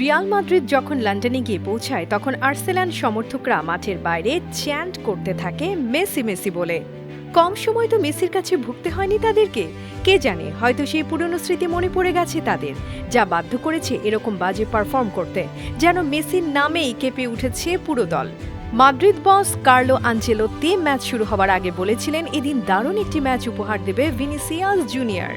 Real Madrid যখন লন্ডনে গিয়ে পৌঁছায়, তখন আর্সেলান সমর্থকরা মাঠের বাইরে চ্যান্ট করতে থাকে মেসি মেসি বলে। কম সময় তো মেসির কাছে ভুগতে হয়নি তাদেরকে। কে জানে, হয়তো সেই পুরনো স্মৃতি মনে পড়ে গেছে তাদের, যা বাধ্য করেছে এরকম বাজে পারফর্ম করতে, যেন মেসির নামেই কেঁপে উঠেছে পুরো দল। Madrid boss Carlo Ancelotti match শুরু হওয়ার আগে বলেছিলেন, এদিন দারুণ একটি ম্যাচ উপহার দেবে ভিনিসিয়াস জুনিয়র।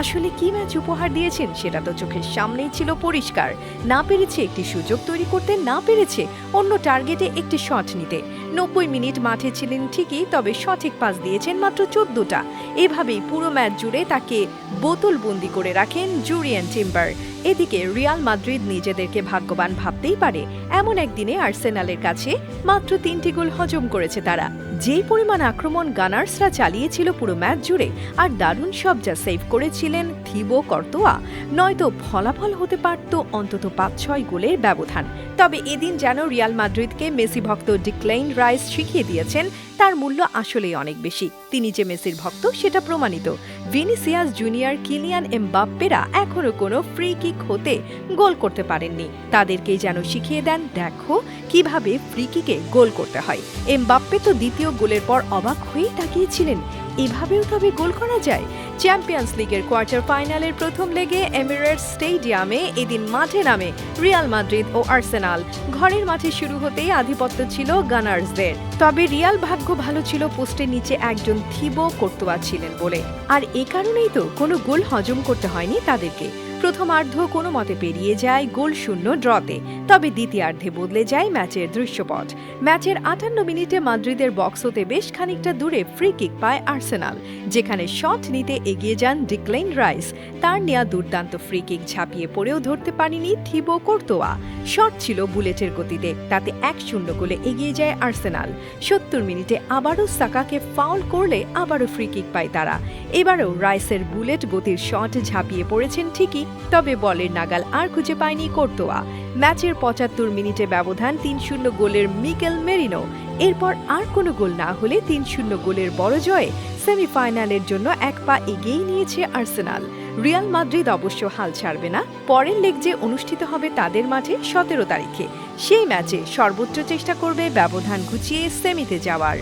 আসলে কি ম্যাচ উপহার দিয়েছেন সেটা তো চোখের সামনেই ছিল পরিষ্কার। না পেরেছে একটি সুযোগ তৈরি করতে, না পেরেছে অন্য টার্গেটে একটি শট নিতে। নব্বই মিনিট মাঠে ছিলেন ঠিকই, তবে সঠিক পাস দিয়েছেন মাত্র চোদ্দটা। এভাবেই পুরো ম্যাচ জুড়ে তাকে বোতলবন্দি করে রাখেন জুরিয়ান টিম্বার। এদিকে রিয়াল মাদ্রিদ নিজেদেরকে ভাগ্যবান ভাবতেই পারে। এমন একদিনে আর্সেনালের কাছে মাত্র তিনটি গোল হজম করেছে তারা। যেই পরিমাণ আক্রমণ গানার্সরা চালিয়েছিল পুরো ম্যাচ জুড়ে, আর দারুণ সব যা সেভ করেছিলেন থিবো কর্তোয়া, নয়তো ফলাফল হতে পারত অন্তত পাঁচ ছয় গোলের ব্যবধান। তবে এদিন যেন রিয়াল মাদ্রিদকে মেসি ভক্ত ডিক্লাইন রাইস শিখিয়ে দিয়েছেন, তার মূল্য আসলেই অনেক বেশি। তিনি যে মেসির ভক্ত, সেটা প্রমাণিত। ভিনিসিয়াস জুনিয়র কিলিয়ান এমবাপ্পেরা এখনও কোনো ফ্রি কিক হতে গোল করতে পারেননি। তাদেরকেই যেন শিখিয়ে দেন, দেখো কীভাবে ফ্রি কিকে গোল করতে হয়। এমবাপ্পে তো দ্বিতীয় গোলের পর অবাক হয়েই তাকিয়েছিলেন। এভাবেও তবে গোল করা যায়। চ্যাম্পিয়ন্স লিগের কোয়ার্টার ফাইনালের প্রথম লেগে এমিরেটস স্টেডিয়ামে এদিন মাঠে নামে রিয়াল মাদ্রিদ ও আর্সেনাল। ঘরের মাঠে শুরু হতেই আধিপত্য ছিল গানার্সদের। তবে রিয়াল ভাগ্য ভালো ছিল পোস্টের নিচে একজন থিবো কর্তোয়া ছিলেন বলে। আর এ কারণেই তো কোনো গোল হজম করতে হয়নি তাদেরকে। প্রথমার্ধ কোনো মতে পেরিয়ে যায়, গোল শূন্য ড্রতে। তবে দ্বিতীয়ার্ধে বদলে যায় ম্যাচের দৃশ্যপট। ম্যাচের আটান্ন মিনিটে মাদ্রিদের বক্স হতে বেশ খানিকটা দূরে ফ্রি কিক পায় আর্সেনাল, যেখানে শট নিতে এগিয়ে যান ডিক্লেইন রাইস। তার নেয়া দুর্দান্ত ফ্রি কিক ঝাঁপিয়ে পড়েও ধরতে পারেনি থিবো কোর্তোয়া। শট ছিল বুলেটের গতিতে, তাতে এক শূন্য গোলে এগিয়ে যায় আর্সেনাল। সত্তর মিনিটে আবারও সাকাকে ফাউল করলে আবারও ফ্রি কিক পায় তারা। এবারও রাইসের বুলেট গতির শট ঝাঁপিয়ে পড়েছেন ঠিকই, তবে বলের নাগাল আর খুঁজে পায়নি কোর্তোয়া। ম্যাচের পঁচাত্তর মিনিটে ব্যবধান তিন শূন্য গোলের মিকেল মেরিনো। এরপর আর কোনো গোল না হলে তিন শূন্য গোলের বড় জয়ে সেমিফাইনালের জন্য এক পা এগিয়েই নিয়েছে আর্সেনাল। রিয়াল মাদ্রিদ অবশ্য হাল ছাড়বে না। পরের লেগ যে অনুষ্ঠিত হবে তাদের মাঠে সতেরো তারিখে। সেই ম্যাচে সর্বোচ্চ চেষ্টা করবে ব্যবধান ঘুচিয়ে সেমিতে যাওয়ার।